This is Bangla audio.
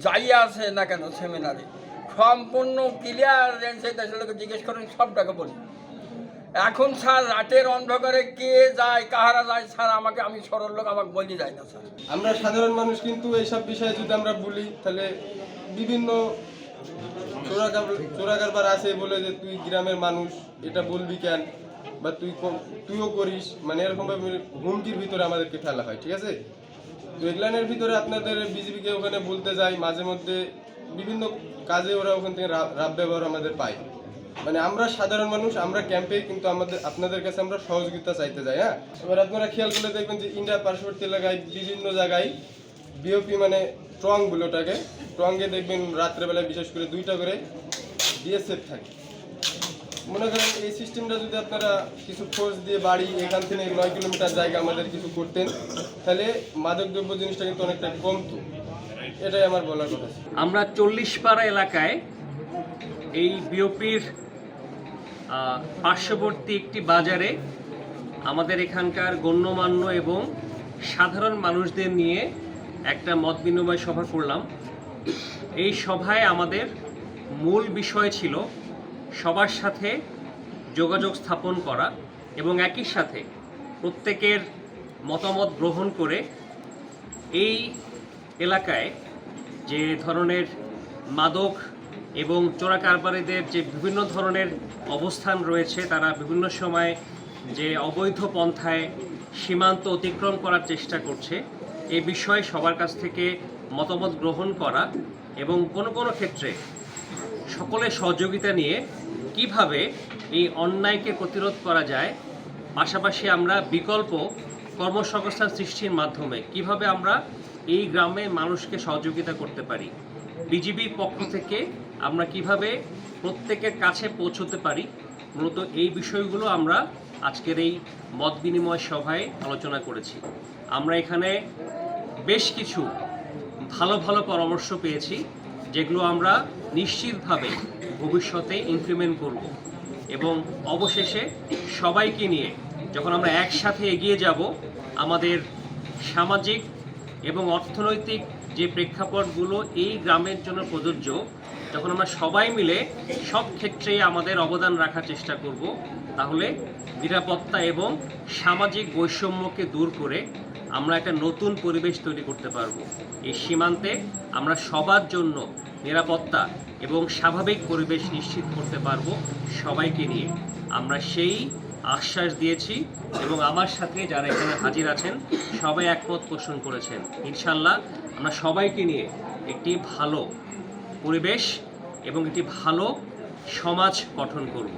যাই আছে না কেন সেমিনারে? সম্পূর্ণ ক্লিয়ার লোকে জিজ্ঞেস করেন, সবটাকে বলি। এখন স্যার, রাতের অন্ধকারে কে যায়, কাহারা যায়, স্যার, আমাকে আমি সরল লোক, আমাকে বলি যায় না, স্যার। আমরা সাধারণ মানুষ কিন্তু এইসব বিষয়ে যদি আমরা বলি, তাহলে বিভিন্ন চোরাকার- চোরাকারবার আছে বলে যে তুই গ্রামের মানুষ, এটা বলবি কেন? বা তুই তুইও করিস মানে এরকমভাবে হুমকির ভিতরে আমাদেরকে ফেলা হয়, ঠিক আছে? এগুলানের ভিতরে আপনাদের বিজেপিকে ওখানে বলতে যাই, মাঝে মধ্যে বিভিন্ন কাজে ওরা ওখান থেকে রাব ব্যবহার আমাদের পায়। মানে আমরা সাধারণ মানুষ, আমরা ক্যাম্পে কিন্তু আমাদের, আপনাদের কাছে আমরা সহযোগিতা চাইতে যাই হ্যাঁ? এবার আপনারা খেয়াল করলে দেখবেন যে ইন্ডিয়া পার্শ্ববর্তী এলাকায় বিভিন্ন জায়গায় বিওপি মানে ট্রং গুলোটাকে ট্রঙ্গে দেখবেন রাত্রেবেলায় বিশেষ করে দুইটা করে বিএসএফ থাকে। মনে করেন এই সিস্টেমটা যদি আপনারা কিছু ফোর্স দিয়ে বাড়ি এখান থেকে নয় কিলোমিটার জায়গা আমাদের কিছু করতেন, তাহলে মাদকদ্রব্য জিনিসটা কিন্তু অনেকটা কমতো এটাই আমার বলার কথা। আমরা চল্লিশ পাড়া এলাকায় এই বিওপির পার্শ্ববর্তী একটি বাজারে আমাদের এখানকার গণ্যমান্য এবং সাধারণ মানুষদের নিয়ে একটা মত বিনিময় সভা করলাম। এই সভায় আমাদের মূল বিষয় ছিল সবার সাথে যোগাযোগ স্থাপন করা এবং একই সাথে প্রত্যেকের মতামত গ্রহণ করে এই এলাকায় যে ধরনের মাদক এবং চোরা কারবারিদের যে বিভিন্ন ধরনের অবস্থান রয়েছে, তারা বিভিন্ন সময় যে অবৈধ পন্থায় সীমান্ত অতিক্রম করার চেষ্টা করছে, এ বিষয়ে সবার কাছ থেকে মতামত গ্রহণ করা এবং কোনো কোনো ক্ষেত্রে সকলের সহযোগিতা নিয়ে কীভাবে এই অন্যায়কে প্রতিরোধ করা যায়, পাশাপাশি আমরা বিকল্প কর্মসংস্থান সৃষ্টির মাধ্যমে কীভাবে আমরা এই গ্রামে মানুষকে সহযোগিতা করতে পারি, বিজিবির পক্ষ থেকে আমরা কীভাবে প্রত্যেকের কাছে পৌঁছতে পারি, মূলত এই বিষয়গুলো আমরা আজকের এই মত বিনিময় সভায় আলোচনা করেছি। আমরা এখানে বেশ কিছু ভালো ভালো পরামর্শ পেয়েছি, যেগুলো আমরা নিশ্চিতভাবে ভবিষ্যতে ইমপ্লিমেন্ট করব। এবং অবশেষে সবাইকে নিয়ে যখন আমরা একসাথে এগিয়ে যাব, আমাদের সামাজিক এবং অর্থনৈতিক যে প্রেক্ষাপটগুলো এই গ্রামের জন্য প্রযোজ্য, যখন আমরা সবাই মিলে সব ক্ষেত্রেই আমাদের অবদান রাখার চেষ্টা করব, তাহলে নিরাপত্তা এবং সামাজিক বৈষম্যকে দূর করে আমরা একটা নতুন পরিবেশ তৈরি করতে পারব। এই সীমান্তে আমরা সবার জন্য নিরাপত্তা এবং স্বাভাবিক পরিবেশ নিশ্চিত করতে পারব সবাইকে নিয়ে। আমরা সেই আশ্বাস দিয়েছি এবং আমার সাথে যারা এখানে হাজির আছেন, সবাই একমত পোষণ করেছেন। ইনশাল্লাহ আমরা সবাইকে নিয়ে একটি ভালো পরিবেশ এবং একটি ভালো সমাজ গঠন করব।